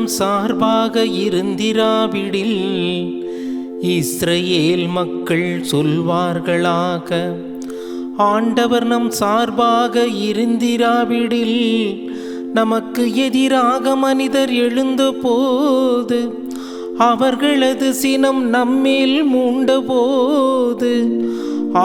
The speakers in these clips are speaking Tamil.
உலகம் சார்பாக இருந்திராவிடில் இஸ்ரேல் மக்கள் சொல்வார்களாக. ஆண்டவர் நம் சார்பாக இருந்திராவிடில் நமக்கு எதிராக மனிதர் எழுந்தபோது அவர்களது சினம் நம்மேல் மூண்டபோது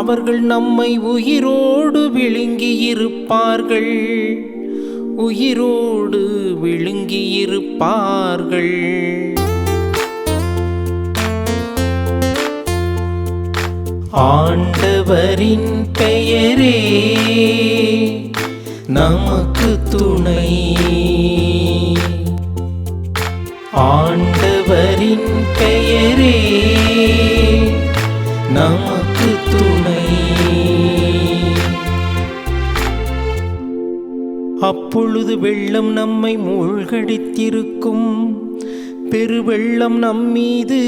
அவர்கள் நம்மை உயிரோடு விழுங்கியிருப்பார்கள். உயிரோடு விழுங்கியிருப்பார்கள். ஆண்டவரின் பெயரே நமக்கு துணை. ஆண்டவரின் பெயரே அப்பொழுது வெள்ளம் நம்மை மூழ்கடித்திருக்கும். பெருவெள்ளம் நம்மீது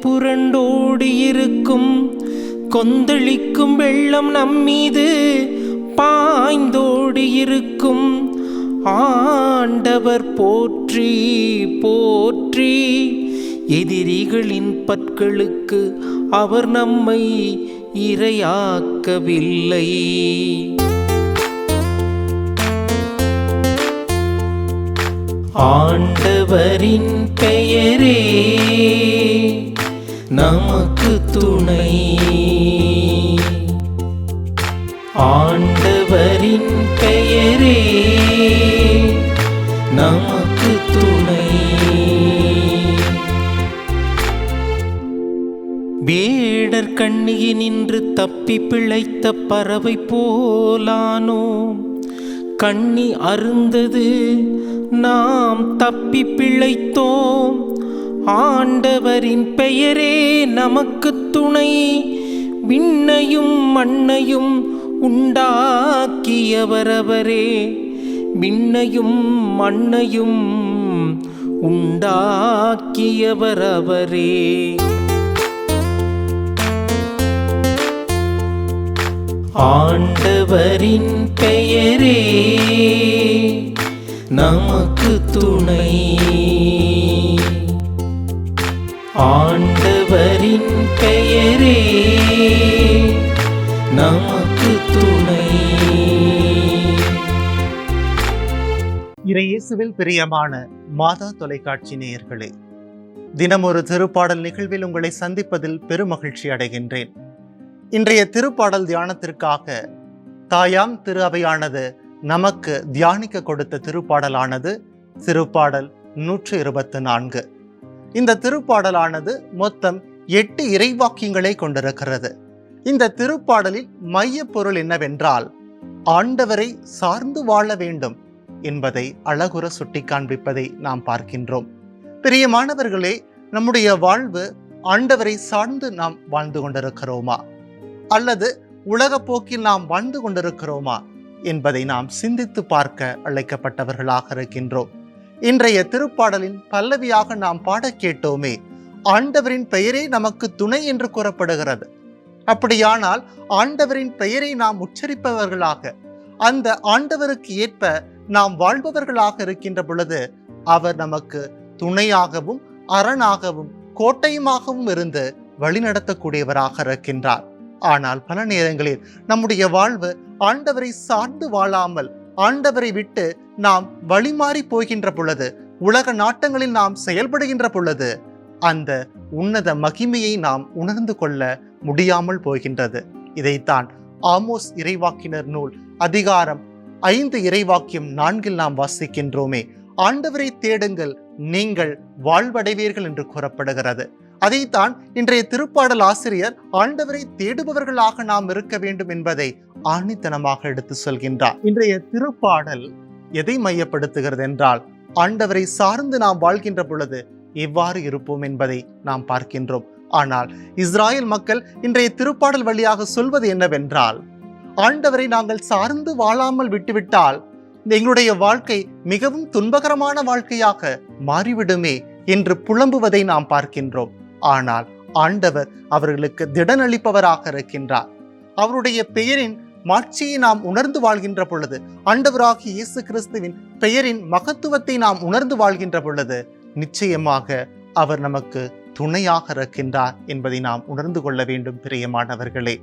புரண்டோடியிருக்கும் கொந்தளிக்கும் வெள்ளம் நம்மீது பாய்ந்தோடியிருக்கும் ஆண்டவர் போற்றி போற்றி. எதிரிகளின் பற்களுக்கு அவர் நம்மை இரையாக்கவில்லை. ஆண்டவரின் பெயரே நமக்கு துணை. ஆண்டவரின் பெயரே நமக்கு துணை. வேடர் கண்ணியில் நின்று தப்பி பிழைத்த பறவை போலானோ? கண்ணி அருந்தது நாம் தப்பி பிழைத்தோம். ஆண்டவரின் பெயரே நமக்கு துணை. விண்ணையும் மண்ணையும் உண்டாக்கியவரவரே. விண்ணையும் மண்ணையும் உண்டாக்கியவரவரே. ஆண்டவரின் பெயரே நமக்கு துணை. ஆண்டவரின் பெயரே நமக்கு துணை. இறையேசுவில் பிரியமான மாதா தொலைக்காட்சி நேயர்களே தினமொரு திருப்பாடல் நிகழ்வில் உங்களை சந்திப்பதில் பெருமகிழ்ச்சி அடைகின்றேன். இன்றைய திருப்பாடல் தியானத்திற்காக தாயாம் திரு அவையானது நமக்கு தியானிக்க கொடுத்த திருப்பாடலானது திருப்பாடல் நூற்று இருபத்து நான்கு இந்த திருப்பாடலானது மொத்தம் எட்டு இறைவாக்கியங்களை கொண்டிருக்கிறது. இந்த திருப்பாடலில் மைய பொருள் என்னவென்றால் ஆண்டவரை சார்ந்து வாழ வேண்டும் என்பதை அழகுற சுட்டி காண்பிப்பதை நாம் பார்க்கின்றோம். பிரியமானவர்களே நம்முடைய வாழ்வு ஆண்டவரை சார்ந்து நாம் வாழ்ந்து கொண்டிருக்கிறோமா? அல்லது உலக போக்கில் நாம் வாழ்ந்து கொண்டிருக்கிறோமா? என்பதை நாம் சிந்தித்து பார்க்க அழைக்கப்பட்டவர்களாக இருக்கின்றோம். இன்றைய திருப்பாடலின் பல்லவியாக நாம் பாட கேட்டோமே ஆண்டவரின் பெயரே நமக்கு துணை என்று கூறப்படுகிறது. அப்படியானால் ஆண்டவரின் பெயரை நாம் உச்சரிப்பவர்களாக அந்த ஆண்டவருக்கு ஏற்ப நாம் வாழ்பவர்களாக இருக்கின்ற பொழுது அவர் நமக்கு துணையாகவும் அரணாகவும் கோட்டையுமாகவும் இருந்து வழிநடத்தக்கூடியவராக இருக்கின்றார். ஆனால் பல நேரங்களில் நம்முடைய வாழ்வு ஆண்டவரை சார்ந்து வாழாமல் ஆண்டவரை விட்டு நாம் வழிமாறி போகின்ற பொழுது உலக நாட்டங்களில் நாம் செயல்படுகின்ற பொழுது அந்த உன்னத மகிமையை நாம் உணர்ந்து கொள்ள முடியாமல் போகின்றது. இதைத்தான் ஆமோஸ் இறைவாக்கினர் நூல் அதிகாரம் ஐந்து இறைவாக்கியம் நான்கில் நாம் வாசிக்கின்றோமே. ஆண்டவரை தேடுங்கள் நீங்கள் வாழ்வடைவீர்கள் என்று கூறப்படுகிறது. அதைத்தான் இன்றைய திருப்பாடல் ஆசிரியர் ஆண்டவரை தேடுபவர்களாக நாம் இருக்க வேண்டும் என்பதை ஆணித்தனமாக எடுத்து சொல்கின்றார். இன்றைய திருப்பாடல் எதை மையப்படுத்துகிறது என்றால் ஆண்டவரை சார்ந்து நாம் வாழ்கின்ற பொழுது எவ்வாறு இருப்போம் என்பதை நாம் பார்க்கின்றோம். ஆனால் இஸ்ராயல் மக்கள் இன்றைய திருப்பாடல் வழியாக சொல்வது என்னவென்றால் ஆண்டவரை நாங்கள் சார்ந்து வாழாமல் விட்டுவிட்டால் எங்களுடைய வாழ்க்கை மிகவும் துன்பகரமான வாழ்க்கையாக மாறிவிடுமே என்று புலம்புவதை நாம் பார்க்கின்றோம். ஆனால் ஆண்டவர் அவர்களுக்கு திடனளிப்பவராக இருக்கின்றார். அவருடைய பெயரின் மாட்சியை நாம் உணர்ந்து வாழ்கின்ற பொழுது ஆண்டவராக இயேசு கிறிஸ்துவின் பெயரின் மகத்துவத்தை நாம் உணர்ந்து வாழ்கின்ற பொழுது நிச்சயமாக அவர் நமக்கு துணையாக இருக்கின்றார் என்பதை நாம் உணர்ந்து கொள்ள வேண்டும் பிரியமானவர்களே.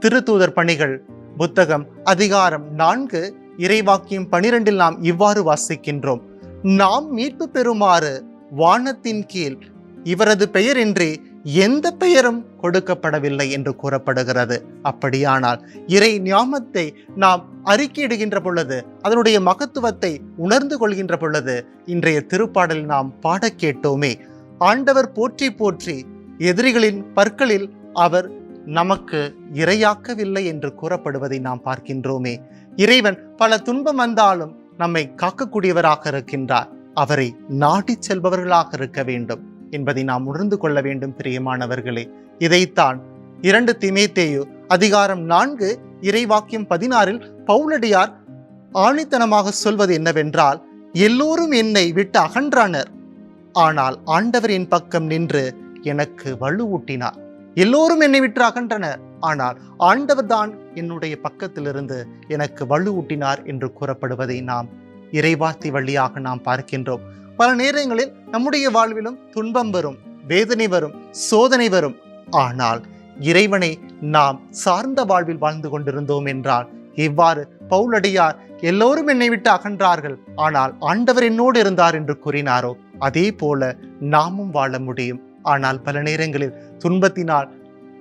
திருத்தூதர் பணிகள் புத்தகம் அதிகாரம் நான்கு இறைவாக்கியம் பனிரெண்டில் நாம் இவ்வாறு வாசிக்கின்றோம். நாம் மீட்பு பெறுமாறு வானத்தின் கீழ் இவரது பெயரின்றி எந்த பெயரும் கொடுக்கப்படவில்லை என்று கூறப்படுகிறது. அப்படியானால் இறை ஞாபத்தை நாம் அறிக்கையிடுகின்ற பொழுது அதனுடைய மகத்துவத்தை உணர்ந்து கொள்கின்ற பொழுது இன்றைய திருப்பாடல் நாம் பாடக் கேட்டோமே. ஆண்டவர் போற்றி போற்றி எதிரிகளின் பற்களில் அவர் நமக்கு இரையாக்கவில்லை என்று கூறப்படுவதை நாம் பார்க்கின்றோமே. இறைவன் பல துன்பம் வந்தாலும் நம்மை காக்கக்கூடியவராக இருக்கின்றார். அவரை நாடிச் செல்பவர்களாக இருக்க வேண்டும். என்பதை நாம் உணர்ந்து கொள்ள வேண்டும் பிரியமானவர்களே. இதைத்தான் இரண்டு திமேத்தேயு அதிகாரம் நான்கு இறைவாக்கியம் பதினாறில் பவுலடியார் ஆணித்தனமாக சொல்வது என்னவென்றால் எல்லோரும் என்னை விட்டு அகன்றானர். ஆனால் ஆண்டவர் என் பக்கம் நின்று எனக்கு வலுவூட்டினார். எல்லோரும் என்னை விட்டு அகன்றனர். ஆனால் ஆண்டவர் தான் என்னுடைய பக்கத்திலிருந்து எனக்கு வலுவூட்டினார் என்று கூறப்படுவதை நாம் இறைவார்த்தை வழியாக நாம் பார்க்கின்றோம். பல நேரங்களில் நம்முடைய வாழ்விலும் துன்பம் வரும் வேதனை வரும் சோதனை வரும். ஆனால் இறைவனை நாம் சார்ந்த வாழ்வில் வாழ்ந்து கொண்டிருந்தோம் என்றால் இவ்வாறு பவுலடியார் எல்லோரும் என்னை விட்டு அகன்றார்கள். ஆனால் ஆண்டவர் என்னோடு இருந்தார் என்று கூறினாரோ அதே போல நாமும் வாழ முடியும். ஆனால் பல நேரங்களில் துன்பத்தினால்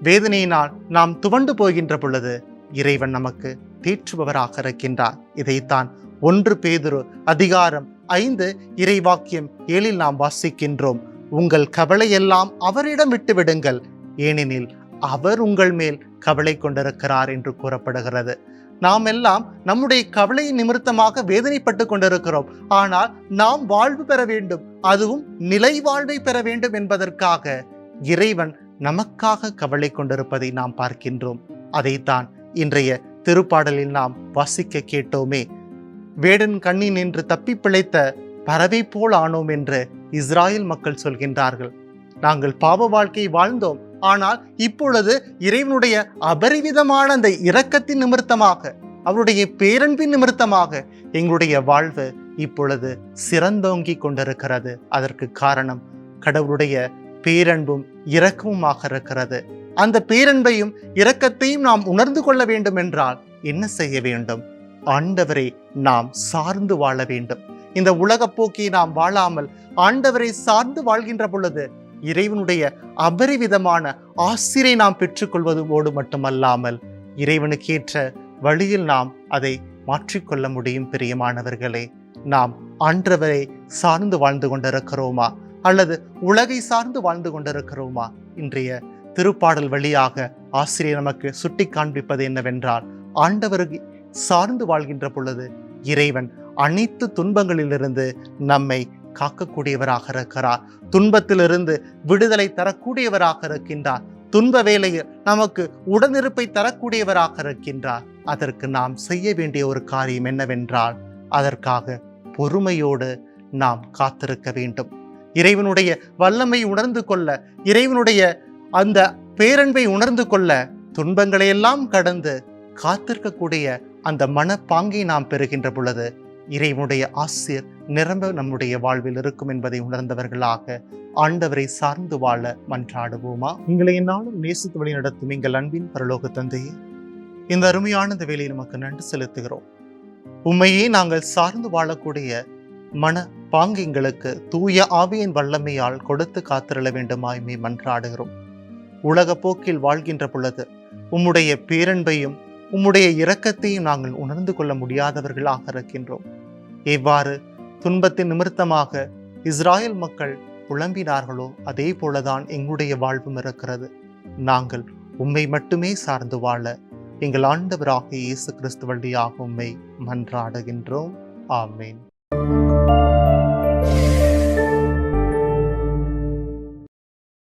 வேதனையினால் நாம் துவண்டு போகின்ற பொழுது இறைவன் நமக்கு தேற்றுபவராக இருக்கின்றார். இதைத்தான் ஒன்று பேதுரு அதிகாரம் ஐந்து இறைவாக்கியம் ஏழில் நாம் வாசிக்கின்றோம். உங்கள் கவலையெல்லாம் அவரிடம் விட்டுவிடுங்கள். ஏனெனில் அவர் உங்கள் மேல் கவலை கொண்டிருக்கிறார் என்று கூறப்படுகிறது. நாம் எல்லாம் நம்முடைய கவலை நிமித்தமாக வேதனைப்பட்டு கொண்டிருக்கிறோம். ஆனால் நாம் வாழ்வு பெற வேண்டும். அதுவும் நிலை வாழ்வை பெற வேண்டும் என்பதற்காக. இறைவன் நமக்காக கவலை கொண்டிருப்பதை நாம் பார்க்கின்றோம். அதைத்தான் இன்றைய திருப்பாடலில் நாம் வாசிக்க கேட்டோமே. வேடன் கண்ணின் நின்று தப்பி பிழைத்த பறவை போல் ஆனோம் என்று இஸ்ராயல் மக்கள் சொல்கின்றார்கள். நாங்கள் பாவ வாழ்க்கை வாழ்ந்தோம். ஆனால் இப்பொழுது இறைவனுடைய அபரிவிதமான அந்த இரக்கத்தின் நிமித்தமாக அவருடைய பேரன்பின் நிமித்தமாக எங்களுடைய வாழ்வு இப்பொழுது சிறந்தோங்கி கொண்டிருக்கிறது. அதற்கு காரணம் கடவுளுடைய பேரன்பும் இரக்கமுமாக இருக்கிறது. அந்த பேரன்பையும் இரக்கத்தையும் நாம் உணர்ந்து கொள்ள வேண்டும் என்றால் என்ன செய்ய வேண்டும்? ஆண்டவரை நாம் சார்ந்து வாழ வேண்டும். இந்த உலகப் போக்கை நாம் வாழாமல் ஆண்டவரை சார்ந்து வாழ்கின்ற பொழுது இறைவனுடைய அபரிவிதமான ஆசிரியை நாம் பெற்றுக்கொள்வதோடு மட்டுமல்லாமல் இறைவனுக்கேற்ற வழியில் நாம் அதை மாற்றிக்கொள்ள முடியும் பிரியமானவர்களே. நாம் ஆண்டவரை சார்ந்து வாழ்ந்து கொண்டிருக்கிறோமா? அல்லது உலகை சார்ந்து வாழ்ந்து கொண்டிருக்கிறோமா? இன்றைய திருப்பாடல் வழியாக ஆசிரியர் நமக்கு சுட்டி காண்பிப்பது என்னவென்றால் ஆண்டவருக்கு சார்ந்து வாழ்கின்ற பொழுது இறைவன் அனைத்து துன்பங்களிலிருந்து நம்மை காக்கக்கூடியவராக இருக்கிறார். துன்பத்திலிருந்து விடுதலை தரக்கூடியவராக இருக்கின்றார். துன்ப வேலையில் நமக்கு உடனிருப்பை தரக்கூடியவராக இருக்கின்றார். அதற்கு நாம் செய்ய வேண்டிய ஒரு காரியம் என்னவென்றால் அதற்காக பொறுமையோடு நாம் காத்திருக்க வேண்டும். இறைவனுடைய வல்லமை உணர்ந்து கொள்ள இறைவனுடைய அந்த பேரன்பை உணர்ந்து கொள்ள துன்பங்களை எல்லாம் கடந்து காத்திருக்கக்கூடிய அந்த மனப்பாங்கை நாம் பெறுகின்ற பொழுது இறைவனுடைய ஆசிர் நிரம்ப நம்முடைய வாழ்வில் இருக்கும் என்பதை உணர்ந்தவர்களாக ஆண்டவரை சார்ந்து வாழ மன்றாடுவோமா? உங்களை என்னாலும் நேசித்து வழி நடத்தும் எங்கள் அன்பின் பரலோக தந்தையே இந்த அருமையான இந்த வேலையை நமக்கு நன்றி செலுத்துகிறோம். உண்மையே நாங்கள் சார்ந்து வாழக்கூடிய மன பாங்கு எங்களுக்கு தூய ஆவியின் வல்லமையால் கொடுத்து காத்திரள வேண்டுமாய்மே மன்றாடுகிறோம். உலக போக்கில் வாழ்கின்ற பொழுது உம்முடைய பேரன்பையும் உம்முடைய இரக்கத்தையும் நாங்கள் உணர்ந்து கொள்ள முடியாதவர்களாக இருக்கின்றோம். எவ்வாறு துன்பத்தின் நிமித்தமாக இஸ்ராயல் மக்கள் புலம்பினார்களோ அதே போலதான் எங்களுடைய வாழ்வும் இருக்கிறது. நாங்கள் உம்மை மட்டுமே சார்ந்து வாழ எங்கள் ஆண்டவராக இயேசு கிறிஸ்து வழியாக உம்மை மன்றாடுகின்றோம். ஆமேன்.